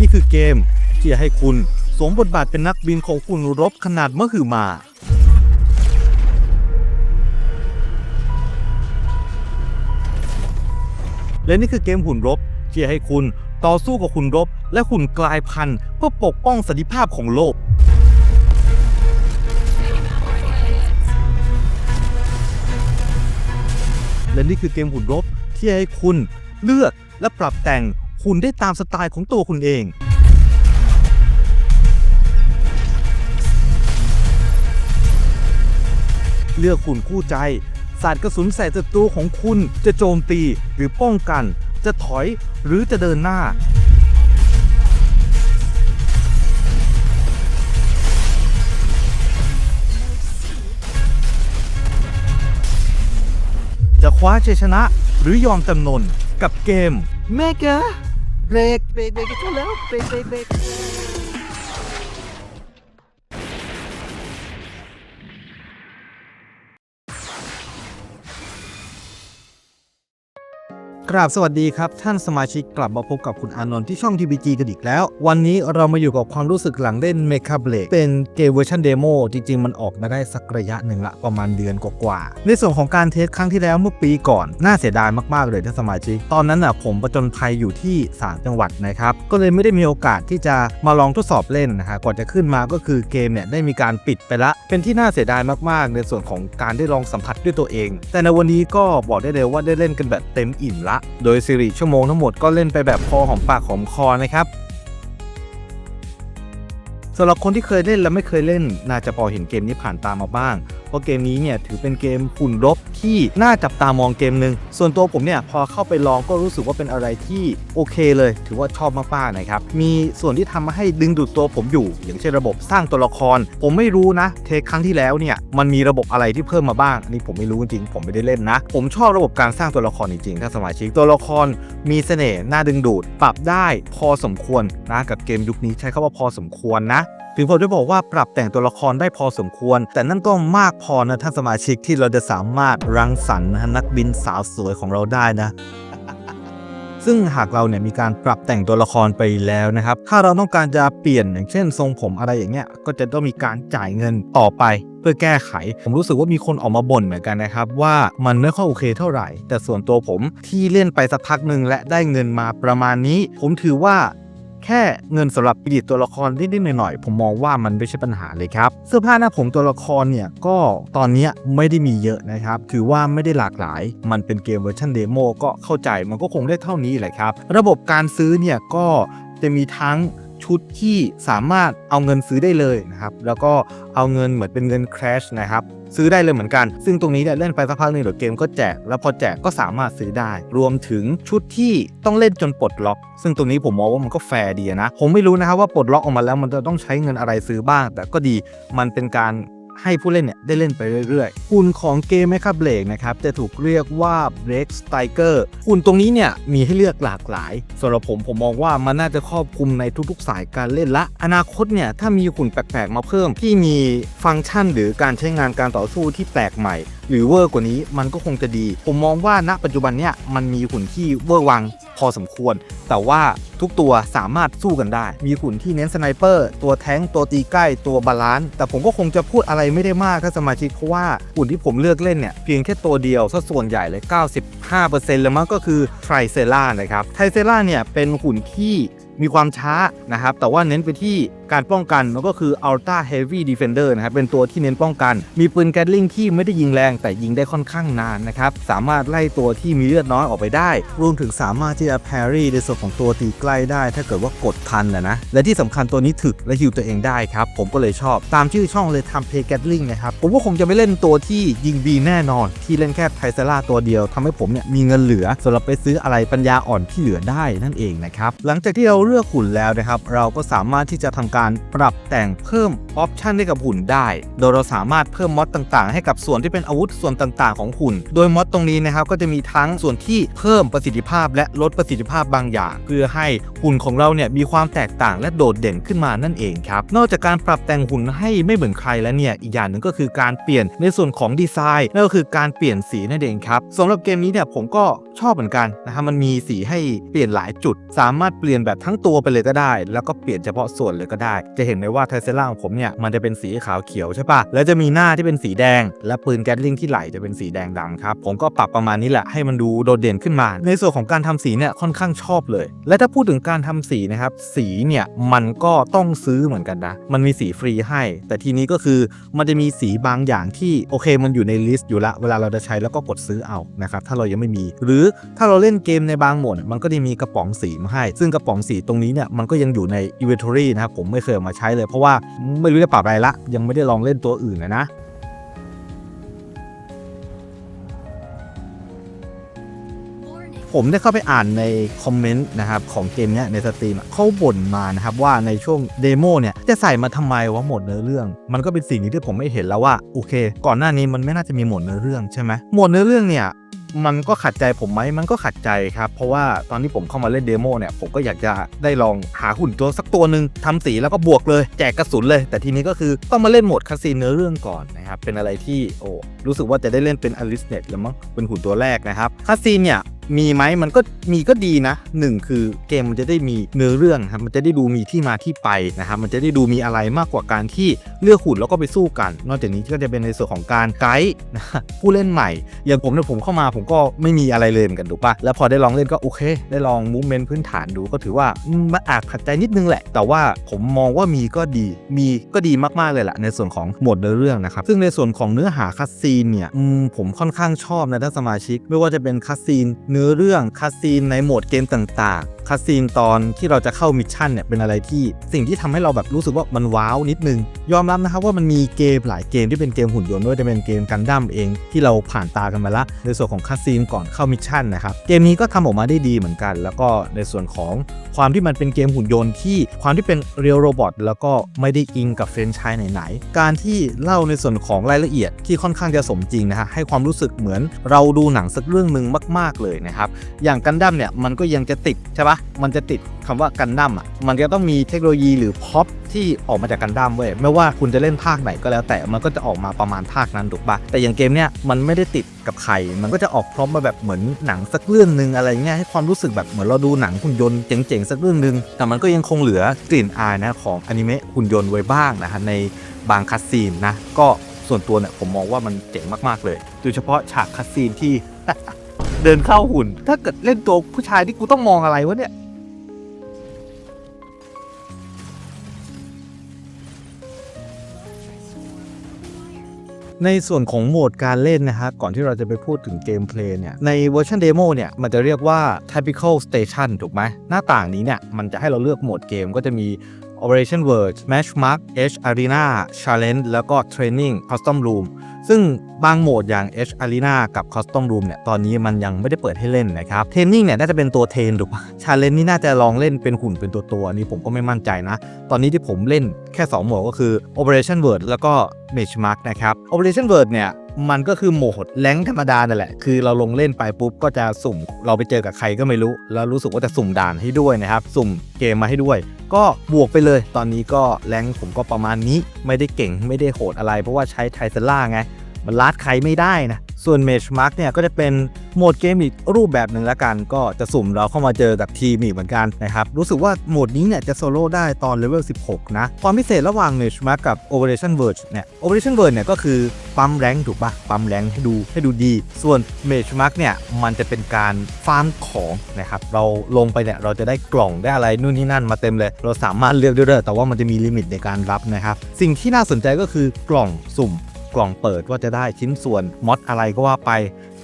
นี่คือเกมที่จะให้คุณสวมบทบาทเป็นนักบินของคุณรบขนาดมหึมา และนี่คือเกมหุ่นรบที่จะให้คุณต่อสู้กับหุ่นรบ และหุ่นกลายพันธุ์เพื่อปกป้องสันติภาพของโลกและนี่คือเกมหุ่นรบที่จะให้คุณเลือกและปรับแต่ง หุ่นได้ตามสไตล์ของตัวคุณเอง เลือกหุ่นคู่ใจสาดกระสุนใส่ศัตรูของคุณจะโจมตีหรือป้องกัน จะถอยหรือจะเดินหน้า จะคว้าชัยชนะหรือยอมจำนนกับเกมเมก เบรกเบรกเบรกก็แล้วเบรกเบรกเบรก กราบสวัสดีครับ ท่านสมาชิกกลับมาพบกับคุณอานนท์ที่ช่อง TBG กันอีกแล้ว วันนี้เรามาอยู่กับความรู้สึกหลังเล่น m e c a b l a d e เป็นเกมเวอร์ชันเดโมจริง ๆ มันออกมาได้สักระยะหนึ่งละประมาณเดือนกว่าๆในส่วนของการเทสครั้งที่แล้วเมื่อปีก่อน น่าเสียดายมากๆเลยท่านสมาชิก ตอนนั้นน่ะผมประจนภัยอยู่ที่สามจังหวัดนะครับก็เลยไม่ได้มีโอกาสที่จะมาลองทดสอบเล่นนะฮะก่อนจะขึ้นมาก็คือเกมเนี่ยได้มีการปิดไปละ เป็นที่น่าเสียดายมากๆ ในส่วนของการได้ลองสัมผัสด้วยตัวเอง แต่ในวันนี้ก็บอกได้เลยว่าได้เล่นกันแบบเต็มอิ่มละโดยซีรีส์ชั่วโมงทั้งหมดก็เล่นไปแบบพอหอมปากหอมคอนะครับสำหรับคนที่เคยเล่นและไม่เคยเล่น น่าจะพอเห็นเกมนี้ผ่านตามมาบ้าง เพราะเกมนี้เนี่ยถือเป็นเกมหุ่นรบที่น่าจับตามองเกมหนึ่งส่วนตัวผมเนี่ยพอเข้าไปลองก็รู้สึกว่าเป็นอะไรที่โอเคเลย ถือว่าชอบมากๆนะครับมีส่วนที่ทำมาให้ดึงดูดตัวผมอยู่ อย่างเช่นระบบสร้างตัวละคร ผมไม่รู้นะ เทคครั้งที่แล้วเนี่ยมันมีระบบอะไรที่เพิ่มมาบ้างอันนี้ผมไม่รู้จริงผมไม่ได้เล่นนะ ผมชอบระบบการสร้างตัวละครจริงๆถ้าสมาชิกตัวละครมีเสน่ห์น่าดึงดูด ปรับได้พอสมควรนะกับเกมยุคนี้ใช้คำว่าพอสมควรนะ ถึงผมจะบอกว่าปรับแต่งตัวละครได้พอสมควร แต่นั่นก็มากพอนะท่านสมาชิกที่เราจะสามารถรังสรรค์นักบินสาวสวยของเราได้นะซึ่งหากเราเนี่ยมีการปรับแต่งตัวละครไปแล้วนะครับ ถ้าเราต้องการจะเปลี่ยนอย่างเช่น ทรงผมอะไรอย่างเงี้ย ก็จะต้องมีการจ่ายเงินต่อไป เพื่อแก้ไข ผมรู้สึกว่ามีคนออกมาบ่นเหมือนกันนะครับ ว่ามันไม่ค่อยโอเคเท่าไหร่ แต่ส่วนตัวผมที่เล่นไปสักพักหนึ่งและได้เงินมาประมาณนี้ ผมถือว่า แค่เงินสำหรับผลิตตัวละครนิดๆหน่อยๆผมมองว่ามันไม่ใช่ปัญหาเลยครับ เสื้อผ้าหน้าผมตัวละครเนี่ยก็ตอนนี้ไม่ได้มีเยอะนะครับ ถือว่าไม่ได้หลากหลาย มันเป็นเกมเวอร์ชันเดโมก็เข้าใจมันก็คงได้เท่านี้แหละครับ ระบบการซื้อเนี่ยก็จะมีทั้ง ชุดที่สามารถเอาเงินซื้อได้เลยนะครับ แล้วก็เอาเงินเหมือนเป็นเงินแครชนะครับ ซื้อได้เลยเหมือนกัน ซึ่งตรงนี้เนี่ยเล่นไปสักพักหนึ่งเดี๋ยวเกมก็แจก แล้วพอแจกก็สามารถซื้อได้ รวมถึงชุดที่ต้องเล่นจนปลดล็อก ซึ่งตรงนี้ผมมองว่ามันก็แฟร์ดีนะ ผมไม่รู้นะครับว่าปลดล็อกออกมาแล้วมันจะต้องใช้เงินอะไรซื้อบ้าง แต่ก็ดี มันเป็นการ ให้ผู้เล่นเนี่ยได้เล่นไปเรื่อยๆ หุ่นของเกม m e c a b l a d e นะครับจะถูกเรียกว่า Break Striker หุ่นตรงนี้เนี่ยมีให้เลือกหลากหลายสำหรับผมผมมองว่ามันน่าจะครอบคลุมในทุกๆ สายการเล่นละ อนาคตเนี่ยถ้ามีหุ่นแปลกๆ มาเพิ่ม ที่มีฟังก์ชันหรือการใช้งานการต่อสู้ที่แปลกใหม่ หรือเวอร์กว่านี้มันก็คงจะดี ผมมองว่าณปัจจุบันเนี่ยมันมีหุ่นที่เวอร์วัง พอสมควร แต่ว่าทุกตัวสามารถสู้กันได้ มีหุ่นที่เน้นสไนเปอร์ตัวแท้งตัวตีใกล้ตัวบาลานซ์แต่ผมก็คงจะพูดอะไรไม่ได้มากถ้าสมาชิกเพราะว่าหุ่นที่ผมเลือกเล่นเนี่ยเพียงแค่ตัวเดียวซะส่วนใหญ่เลย 95%เลยมั้งก็คือไทรเซล่านะครับไทรเซล่าเนี่ยเป็นหุ่นที่ มีความช้านะครับ แต่ว่าเน้นไปที่การป้องกันแล้วก็คือ Ultra Heavy Defender นะครับ เป็นตัวที่เน้นป้องกัน มีปืนแกลลิงที่ไม่ได้ยิงแรงแต่ยิงได้ค่อนข้างนานนะครับ สามารถไล่ตัวที่มีเลือดน้อยออกไปได้ รวมถึงสามารถที่จะ parry ในส่วนของตัวตีใกล้ได้ ถ้าเกิดว่ากดทันนะนะ และที่สำคัญตัวนี้ถึกและฮิวตัวเองได้ครับ ผมก็เลยชอบ ตามชื่อช่องเลยทำเพย์แกลลิงนะครับ ผมก็คงจะไม่เล่นตัวที่ยิงบีแน่นอน ที่เล่นแค่ไทเซล่าตัวเดียวทำให้ผมเนี่ยมีเงินเหลือสำหรับไปซื้ออะไรปัญญาอ่อนที่เหลือได้นั่นเองนะครับ หลังจากที่เราเลือกหุ่นแล้วนะครับ เราก็สามารถที่จะทำการปรับแต่งเพิ่มออปชันให้กับหุ่นได้ โดยเราสามารถเพิ่มมอดต่างๆ ให้กับส่วนที่เป็นอาวุธส่วนต่างๆ ของหุ่น โดยมอดตรงนี้นะครับก็จะมีทั้งส่วนที่เพิ่มประสิทธิภาพ และลดประสิทธิภาพบางอย่าง เพื่อให้หุ่นของเราเนี่ยมีความแตกต่างและโดดเด่นขึ้นมานั่นเองครับนอกจากการปรับแต่งหุ่นให้ไม่เหมือนใครแล้วเนี่ยอีกอย่างหนึ่งก็คือการเปลี่ยนในส่วนของดีไซน์นั่นก็คือการเปลี่ยนสีนั่นเองครับสำหรับเกมนี้เนี่ยผมก็ ชอบเหมือนกันนะครับมันมีสีให้เปลี่ยนหลายจุด สามารถเปลี่ยนแบบทั้งตัวไปเลยก็ได้ แล้วก็เปลี่ยนเฉพาะส่วนเลยก็ได้ จะเห็นได้ว่าไทเซล่าของผมเนี่ยมันจะเป็นสีขาวเขียวใช่ปะแล้วจะมีหน้าที่เป็นสีแดง และปืนแก๊สลิงที่ไหลจะเป็นสีแดงดำครับผมก็ปรับประมาณนี้แหละให้มันดูโดดเด่นขึ้นมา ในส่วนของการทำสีเนี่ยค่อนข้างชอบเลย และถ้าพูดถึงการทำสีนะครับสีเนี่ยมันก็ต้องซื้อเหมือนกันนะมันมีสีฟรีให้ แต่ทีนี้ก็คือมันจะมีสีบางอย่างที่โอเคมันอยู่ในลิสต์อยู่ละเวลาเราจะใช้แล้วก็กดซื้อเอานะครับถ้าเรายังไม่มี หรือถ้าเราเล่นเกมในบางโหมดมันก็จะมีกระป๋องสีมาให้ ซึ่งกระป๋องสีตรงนี้เนี่ยมันก็ยังอยู่ใน inventory นะครับผมไม่เคยเอามาใช้เลย เพราะว่าไม่รู้จะปรับอะไรละ ยังไม่ได้ลองเล่นตัวอื่นนะนะผมได้เข้าไปอ่านในคอมเมนต์นะครับของเกมเนี้ยในสตรีมเขาบ่นมานะครับว่าในช่วงเดโมเนี่ยจะใส่มาทำไมวะหมดเนื้อเรื่อง มันก็เป็นสิ่งที่ผมไม่เห็นแล้วว่าโอเค ก่อนหน้านี้มันไม่น่าจะมีหมดเนื้อเรื่องใช่ไหมหมดเนื้อเรื่องเนี่ย มันก็ขัดใจผมไหมมันก็ขัดใจครับ เพราะว่าตอนที่ผมเข้ามาเล่นเดโมเนี่ย ผมก็อยากจะได้ลองหาหุ่นตัวสักตัวหนึ่งทำสีแล้วก็บวกเลย แจกกระสุนเลย แต่ทีนี้ก็คือต้องมาเล่นโหมดคาซีนเนื้อเรื่องก่อนนะครับ เป็นอะไรที่โอ้รู้สึกว่าจะได้เล่นเป็นอลิสเน็ตแล้วมั้งเป็นหุ่นตัวแรกนะครับคาซีนเนี่ย มีไหมมันก็มีก็ดีนะหนึ่งคือเกมมันจะได้มีเนื้อเรื่องครับมันจะได้ดูมีที่มาที่ไปนะครับมันจะได้ดูมีอะไรมากกว่าการที่เลือกหุ่นแล้วก็ไปสู้กัน นอกจากนี้ก็จะเป็นในส่วนของการไกด์นะผู้เล่นใหม่ อย่างผมเนี่ยผมเข้ามาผมก็ไม่มีอะไรเลยเหมือนกันถูกปะแล้วพอได้ลองเล่นก็โอเค ได้ลองมูฟเมนต์พื้นฐานดูก็ถือว่ามันอาจขัดใจนิดนึงแหละ แต่ว่าผมมองว่ามีก็ดี มีก็ดีมากๆเลยแหละในส่วนของหมดเนื้อเรื่องนะครับซึ่งในส่วนของเนื้อหาคัสซีนเนี่ยผมค่อนข้างชอบนะท่านสมาชิก ไม่ว่าจะเป็นคัสซีนเนื้อเรื่องคาสซีนในโหมดเกมต่าง คัสซีนตอนที่เราจะเข้ามิชชั่นเนี่ยเป็นอะไรที่สิ่งที่ทำให้เราแบบรู้สึกว่ามันว้าวนิดนึง ยอมรับนะครับว่ามันมีเกมหลายเกมที่เป็นเกมหุ่นยนต์ด้วยจะเป็นเกมกันดั้มเองที่เราผ่านตากันมาละในส่วนของคัสซีนก่อนเข้ามิชชั่นนะครับเกมนี้ก็ทำออกมาได้ดีเหมือนกัน แล้วก็ในส่วนของความที่มันเป็นเกมหุ่นยนต์ที่ความที่เป็นเรียลโรบอทแล้วก็ไม่ได้อิงกับเฟรนช์ชายไหนๆการที่เล่าในส่วนของรายละเอียดที่ค่อนข้างจะสมจริงนะฮะให้ความรู้สึกเหมือนเราดูหนังสักเรื่องหนึ่งมาก ๆเลยนะครับอย่างกันดั้มเนี่ยมันก็ยังจะติดใช่ปะมันจะติดคำว่ากันดั้มอะ มันจะต้องมีเทคโนโลยีหรือพ็อปที่ออกมาจากกันดั้มเว้ย ไม่ว่าคุณจะเล่นภาคไหนก็แล้วแต่ มันก็จะออกมาประมาณภาคนั้นถูกปะแต่อย่างเกมเนี่ยมันไม่ได้ติดกับใคร มันก็จะออกพร้อมมาแบบเหมือนหนังสักเรื่องหนึ่งอะไรเงี้ย ให้ความรู้สึกแบบเหมือนเราดูหนังหุ่นยนต์เจ๋งๆสักเรื่องหนึ่งแต่มันก็ยังคงเหลือกลิ่นอายนะของอนิเมะหุ่นยนต์ไว้บ้างนะฮะในบางคัสซีนนะ ก็ส่วนตัวเนี่ยผมมองว่ามันเจ๋งมากๆเลย โดยเฉพาะฉากคัสซีนที่ เดินเข้าหุ่น ถ้าเกิดเล่นตัวผู้ชายที่กูต้องมองอะไรวะเนี่ย ในส่วนของโหมดการเล่นนะฮะ ก่อนที่เราจะไปพูดถึงเกมเพลย์เนี่ย ในเวอร์ชันเดโมเนี่ย มันจะเรียกว่า typical station ถูกไหม หน้าต่างนี้เนี่ย มันจะให้เราเลือกโหมดเกมก็จะมี Operation Verge Match Mark H Arena Challenge แล้วก็ Training Custom Room ซึ่งบางโหมดอย่าง H Arena กับ Custom Room เนี่ยตอนนี้มันยังไม่ได้เปิดให้เล่นนะครับ Training เนี่ยน่าจะเป็นตัวเทรนถูกปะ Challenge นี่น่าจะลองเล่นเป็นหุ่นเป็นตัวตัวอันนี้ผมก็ไม่มั่นใจนะ ตอนนี้ที่ผมเล่นแค่ 2 โหมดก็คือ Operation Verge แล้วก็ Match Mark นะครับ Operation Verge เนี่ย มันก็คือโหมดแรงธรรมดานั่นแหละ คือเราลงเล่นไปปุ๊บก็จะสุ่ม เราไปเจอกับใครก็ไม่รู้ แล้วรู้สึกว่าจะสุ่มด่านให้ด้วยนะครับ สุ่มเกมมาให้ด้วย ก็บวกไปเลย ตอนนี้ก็แรงผมก็ประมาณนี้ ไม่ได้เก่งไม่ได้โหดอะไร เพราะว่าใช้ไทเซล่าไง มันลาดใครไม่ได้นะ ส่วนเมชมาร์กเนี่ยก็จะเป็น โหมดเกมอีกรูปแบบหนึ่งละกัน ก็จะสุ่มเราเข้ามาเจอกับทีมอีกเหมือนกันนะครับ รู้สึกว่าโหมดนี้เนี่ยจะโซโล่ได้ตอนเลเวล 16 นะ ความพิเศษระหว่าง Mage Mark กับ Operation Verge เนี่ย Operation Verge เนี่ยก็คือปั๊มแรงถูกปะปั๊มแรงให้ดูให้ดูดี ส่วน Mage Mark เนี่ยมันจะเป็นการฟาร์มของนะครับเราลงไปเนี่ยเราจะได้กล่องได้อะไรนู่นนี่นั่นมาเต็มเลย เราสามารถเลือกได้เลยแต่ว่ามันจะมีลิมิตในการรับนะครับ สิ่งที่น่าสนใจก็คือกล่องสุ่มกล่องเปิดว่าจะได้ชิ้นส่วนมอดอะไรก็ว่าไป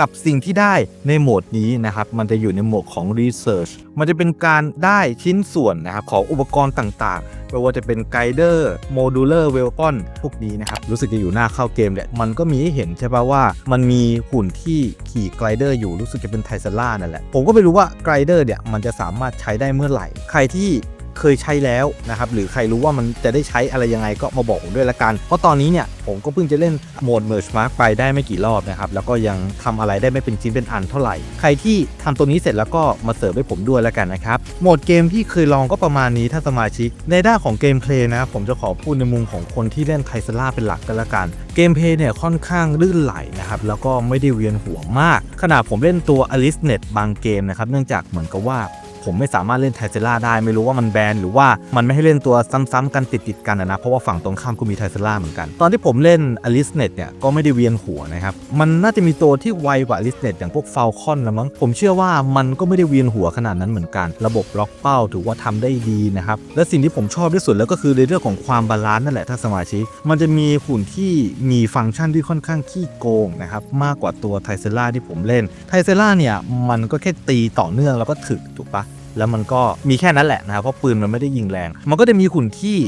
กับสิ่งที่ได้ในโหมดนี้นะครับ มันจะอยู่ในโหมดของ Research มันจะเป็นการได้ชิ้นส่วนนะครับของอุปกรณ์ต่างๆไม่ว่าจะเป็นไกด์เดอร์โมดูลเลอร์เวล o n พวกนี้นะครับ รู้สึกจะอยู่หน้าเข้าเกมแหละมันก็มีให้เห็นใช่ปะว่า มันมีหุ่นที่ขี่ไกด์เดอร์อยู่รู้สึกจะเป็นไทซล่านั่นแหละ ผมก็ไม่รู้ว่าไกด์เดอร์เนี่ยมันจะสามารถใช้ได้เมื่อไหร่ ใครที่ เคยใช้แล้วนะครับหรือใครรู้ว่ามันจะได้ใช้อะไรยังไงก็มาบอกผมด้วยละกัน เพราะตอนนี้เนี่ยผมก็เพิ่งจะเล่นโหมด Merge Mark ไปได้ไม่กี่รอบนะครับแล้วก็ยังทำอะไรได้ไม่เป็นชิ้นเป็นอันเท่าไหร่ ใครที่ทำตัวนี้เสร็จแล้วก็มาเสิร์ฟให้ผมด้วยละกันนะครับโหมดเกมที่เคยลองก็ประมาณนี้ถ้าสมาชิก ในด้านของเกมเพลย์นะผมจะขอพูดในมุมของคนที่เล่นไทซล่าเป็นหลักกันละกันเกมเพลย์เนี่ยค่อนข้างลื่นไหลนะครับแล้วก็ไม่ได้เวียนหัวมาก ขนาดผมเล่นตัว Alice Net บางเกมนะครับเนื่องจากเหมือนกับว่า ผมไม่สามารถเล่นไทเซล่าได้ไม่รู้ว่ามันแบนหรือว่ามันไม่ให้เล่นตัวซ้ำๆกันติดๆกันอะนะเพราะว่าฝั่งตรงข้ามก็มีไทเซล่าเหมือนกัน ตอนที่ผมเล่นอลิสเน็ตเนี่ยก็ไม่ได้เวียนหัวนะครับมันน่าจะมีตัวที่ไวกว่าอลิสเน็ตอย่างพวกฟาลคอนละมั้งผมเชื่อว่ามันก็ไม่ได้เวียนหัวขนาดนั้นเหมือนกัน ระบบล็อกเป้าถือว่าทำได้ดีนะครับและสิ่งที่ผมชอบที่สุดแล้วก็คือในเรื่องของความบาลานซ์นั่นแหละถ้าสมาชิกมันจะมีหุ่นที่มีฟังก์ชันที่ค่อนข้างขี้โกงนะครับมากกว่าตัวไทเซล่าที่ผมเล่นไทเซล่าเนี่ยมันก็แค่ตีต่อเนื่องแล้วก็ถึกถูกปะ แล้วมันก็มีแค่นั้นแหละนะครับเพราะปืนมันไม่ได้ยิงแรง มันก็จะมีขุนที่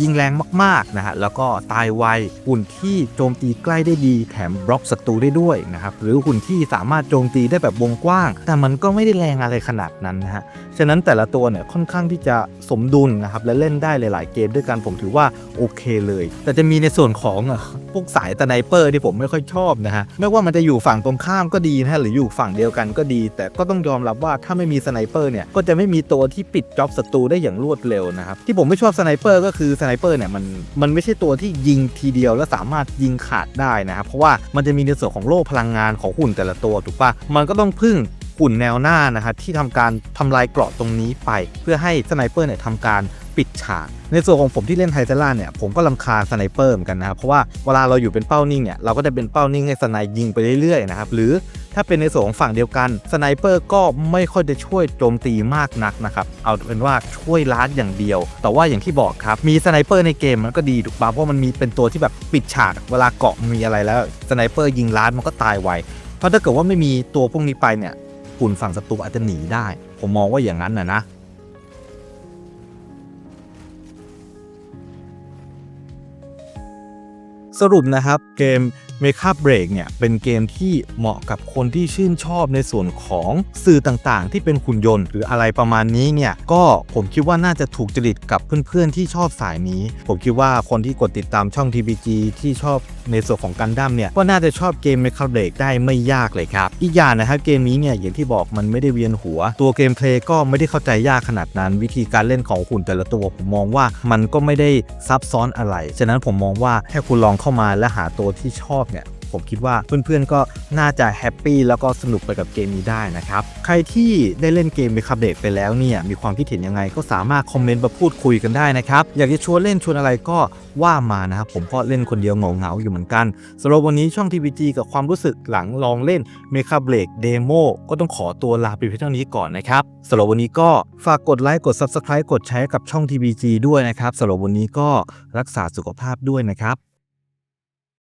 ยิงแรงมากๆนะฮะแล้วก็ตายไวหุ่นที่โจมตีใกล้ได้ดีแถมบล็อกศัตรูได้ด้วยนะครับหรือหุ่นที่สามารถโจมตีได้แบบวงกว้าง แต่มันก็ไม่ได้แรงอะไรขนาดนั้นนะฮะฉะนั้นแต่ละตัวเนี่ยค่อนข้างที่จะสมดุลนะครับและเล่นได้หลาย ๆ เกมด้วยกันผมถือว่าโอเคเลย แต่จะมีในส่วนของพวกสายสไนเปอร์ที่ผมไม่ค่อยชอบนะฮะไม่ว่ามันจะอยู่ฝั่งตรงข้ามก็ดีนะฮะหรืออยู่ฝั่งเดียวกันก็ดี แต่ก็ต้องยอมรับว่าถ้าไม่มีสไนเปอร์เนี่ยก็จะไม่มีตัวที่ปิดจ็อบศัตรูได้อย่างรวดเร็วนะครับที่ผมไม่ชอบสไนเปอร์ก็คือสไนเปอร์เนี่ยมันมันไม่ใช่ตัวที่ยิงทีเดียวแล้วสามารถยิงขาดได้นะครับเพราะว่ามันจะมีในส่วนของโล่พลังงานของหุ่นแต่ละตัวถูกปะมันก็ต้องพึ่งหุ่นแนวหน้านะครับที่ทำการทำลายเกราะตรงนี้ไป เพื่อให้สไนเปอร์เนี่ยทำการปิดฉากในส่วนของผมที่เล่นไฮเซล่าเนี่ยผมก็ลำคาสไนเปอร์เหมือนกันนะครับเพราะว่าเวลาเราอยู่เป็นเป้านิ่งเนี่ยเราก็จะเป็นเป้านิ่งให้สไนยิงไปเรื่อยๆนะครับหรือ ถ้าเป็นในส่วนของฝั่งเดียวกันสไนเปอร์ก็ไม่ค่อยจะช่วยโจมตีมากนักนะครับ เอาเป็นว่าช่วยล้านอย่างเดียว แต่ว่าอย่างที่บอกครับ มีสไนเปอร์ในเกมมันก็ดีถูกปะเพราะมันมีเป็นตัวที่แบบปิดฉากเวลาเกาะมีอะไรแล้วสไนเปอร์ยิงล้านมันก็ตายไวเพราะถ้าเกิดว่าไม่มีตัวพวกนี้ไปเนี่ยหุ่นฝั่งศัตรูอาจจะหนีได้ ผมมองว่าอย่างนั้นนะนะสรุปนะครับเกม m a k e up Break เนี่ยเป็นเกมที่เหมาะกับคนที่ชื่นชอบในส่วนของสื่อต่างๆ ที่เป็นหุ่นยนต์ หรืออะไรประมาณนี้เนี่ยก็ผมคิดว่าน่าจะถูกจริตกับเพื่อนๆที่ชอบสายนี้ ผมคิดว่าคนที่กดติดตามช่อง TBG ที่ชอบในส่วนของกันดั้มเนี่ยก็น่าจะชอบเกม m a k e up Break ได้ไม่ยากเลยครับ อีกอย่างนะครับเกมนี้เนี่ยอย่างที่บอกมันไม่ได้เวียนหัว ตัวเกมเพลย์ก็ไม่ได้เข้าใจยากขนาดนั้น วิธีการเล่นของหุ่นแต่ละตัวผมมองว่ามันก็ไม่ได้ซับซ้อนอะไร ฉะนั้นผมมองว่าแค่คุณลองเข้ามาและหาตัวที่ชอบ ผมคิดว่าเพื่อนๆก็น่าจะแฮปปี้แล้วก็สนุกไปกับเกมนี้ได้นะครับ ใครที่ได้เล่นเกมเบคับเดตไปแล้วเนี่ยมีความคิดเห็นยังไงก็สามารถคอมเมนต์มาพูดคุยกันได้นะครับ อยากจะชวนเล่นชวนอะไรก็ว่ามานะครับ ผมก็เล่นคนเดียวเหงาๆอยู่เหมือนกันสำหรับวันนี้ช่อง TVG กับความรู้สึกหลังลองเล่น m e c a b l a d e Demo ก็ต้องขอตัวลาไปเพียงเท่านี้ก่อนนะครับสำหรับวันนี้ก็ฝากกดไลค์กด Subscribe กดแชร์กับช่อง TVG ด้วยนะครับสำหรับวันนี้ก็รักษาสุขภาพด้วยนะครับ